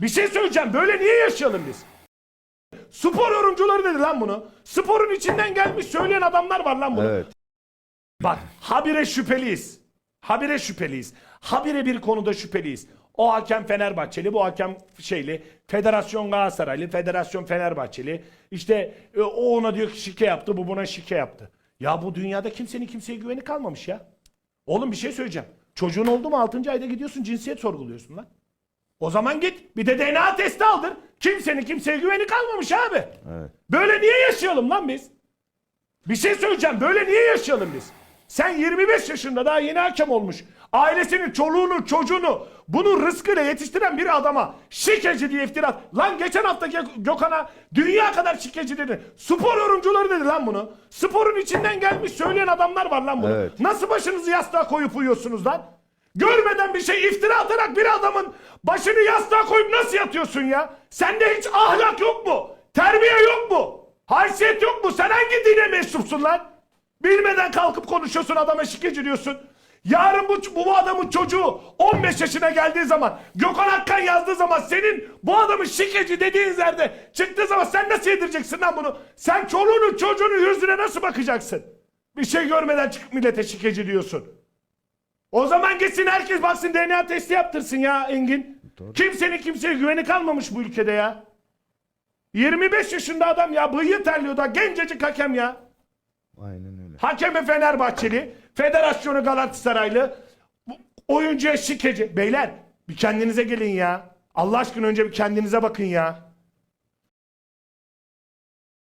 Bir şey söyleyeceğim. Böyle niye yaşayalım biz? Spor yorumcuları dedi lan bunu. Sporun içinden gelmiş söyleyen adamlar var lan bunu. Evet. Bak habire şüpheliyiz. Habire şüpheliyiz. Habire bir konuda şüpheliyiz. O hakem Fenerbahçeli, bu hakem şeyli, Federasyon Galatasaraylı, Federasyon Fenerbahçeli. İşte e, o ona diyor ki şike yaptı, bu buna şike yaptı. Ya bu dünyada kimsenin kimseye güveni kalmamış ya. Oğlum bir şey söyleyeceğim. Çocuğun oldu mu 6. ayda gidiyorsun cinsiyet sorguluyorsun lan. O zaman git bir de DNA testi aldır. Kimsenin kimseye güveni kalmamış abi. Evet. Böyle niye yaşayalım lan biz? Bir şey söyleyeceğim. Böyle niye yaşayalım biz? Sen 25 yaşında daha yeni hakem olmuş. Ailesinin çoluğunu, çocuğunu bunu rızkıyla yetiştiren bir adama şikeci diye iftira. Lan geçen hafta Gö- Gökhan'a dünya kadar şikeci dedi. Spor yorumcuları dedi lan bunu. Sporun içinden gelmiş söyleyen adamlar var lan bunu. Evet. Nasıl başınızı yastığa koyup uyuyorsunuz lan? Görmeden bir şey iftira atarak bir adamın başını yastığa koyup nasıl yatıyorsun ya? Sende hiç ahlak yok mu? Terbiye yok mu? Haysiyet yok mu? Sen hangi dine mensupsun lan? Bilmeden kalkıp konuşuyorsun adama şikeci diyorsun. Yarın bu, bu adamın çocuğu 15 yaşına geldiği zaman Gökhan Akkan yazdığı zaman senin bu adamın şikeci dediğin yerde çıktığı zaman sen nasıl yedireceksin lan bunu? Sen çoluğunun çocuğunun yüzüne nasıl bakacaksın? Bir şey görmeden çıkıp millete şikeci diyorsun. O zaman gitsin herkes baksın DNA testi yaptırsın ya Engin. Kimsenin kimseye güveni kalmamış bu ülkede ya. 25 yaşında adam ya bıyığı terliyor da gencecik hakem ya. Aynen öyle. Hakemi Fenerbahçeli, federasyonu Galatasaraylı, oyuncuya şikeci. Beyler bir kendinize gelin ya. Allah aşkına önce bir kendinize bakın ya.